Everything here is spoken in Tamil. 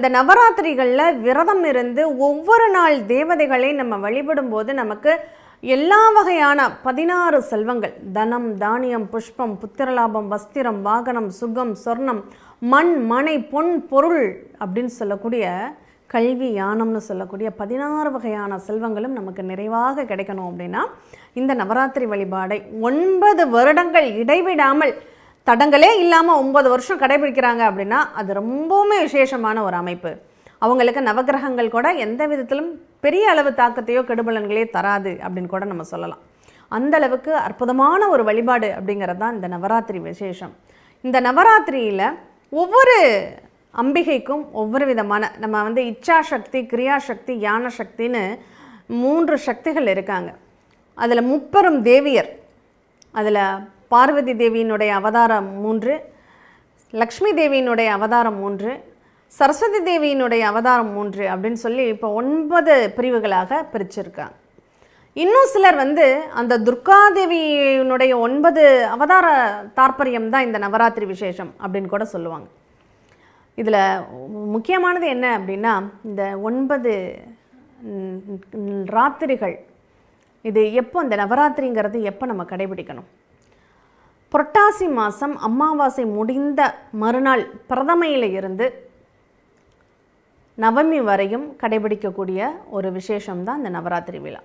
இந்த நவராத்திரிகளில் விரதம் இருந்து ஒவ்வொரு நாள் தேவதைகளை நம்ம வழிபடும் போது நமக்கு எல்லா வகையான பதினாறு செல்வங்கள். தனம் தானியம் புஷ்பம் புத்திரலாபம் வஸ்திரம் வாகனம் சுகம் சொர்ணம் மண் மனை பொன் பொருள் அப்படின்னு சொல்லக்கூடிய கல்வி யானம்னு சொல்லக்கூடிய பதினாறு வகையான செல்வங்களும் நமக்கு நிறைவாக கிடைக்கணும் அப்படின்னா இந்த நவராத்திரி வழிபாடை ஒன்பது வருடங்கள் இடைவிடாமல் தடங்களே இல்லாமல் ஒன்பது வருஷம் கடைபிடிக்கிறாங்க அப்படின்னா அது ரொம்பவுமே விசேஷமான ஒரு அமைப்பு. அவங்களுக்கு நவகிரகங்கள் கூட எந்த விதத்திலும் பெரிய அளவு தாக்கத்தையோ கெடுபலன்களையோ தராது அப்படின்னு கூட நம்ம சொல்லலாம். அந்த அளவுக்கு அற்புதமான ஒரு வழிபாடு அப்படிங்கிறது தான் இந்த நவராத்திரி விசேஷம். இந்த நவராத்திரியில் ஒவ்வொரு அம்பிகைக்கும் ஒவ்வொரு விதமான நம்ம வந்து இச்சா சக்தி கிரியா சக்தி யான சக்தின்னு மூன்று சக்திகள் இருக்காங்க. அதில் முப்பெரும் தேவியர் அதில் பார்வதி தேவியினுடைய அவதாரம் மூன்று லக்ஷ்மி தேவியினுடைய அவதாரம் மூன்று சரஸ்வதி தேவியினுடைய அவதாரம் மூன்று அப்படின்னு சொல்லி இப்போ ஒன்பது பிரிவுகளாக பிரிச்சிருக்காங்க. இன்னும் சிலர் வந்து அந்த துர்காதேவியினுடைய ஒன்பது அவதார தாற்பயம் தான் இந்த நவராத்திரி விசேஷம் அப்படின்னு கூட சொல்லுவாங்க. இதில் முக்கியமானது என்ன அப்படின்னா இந்த ஒன்பது ராத்திரிகள் இது எப்போ இந்த நவராத்திரிங்கிறது எப்போ நம்ம கடைபிடிக்கணும்? புரட்டாசி மாதம் அமாவாசை முடிந்த மறுநாள் பிரதமையில் இருந்து நவமி வரையும் கடைபிடிக்கக்கூடிய ஒரு விசேஷம் தான் இந்த நவராத்திரி விழா.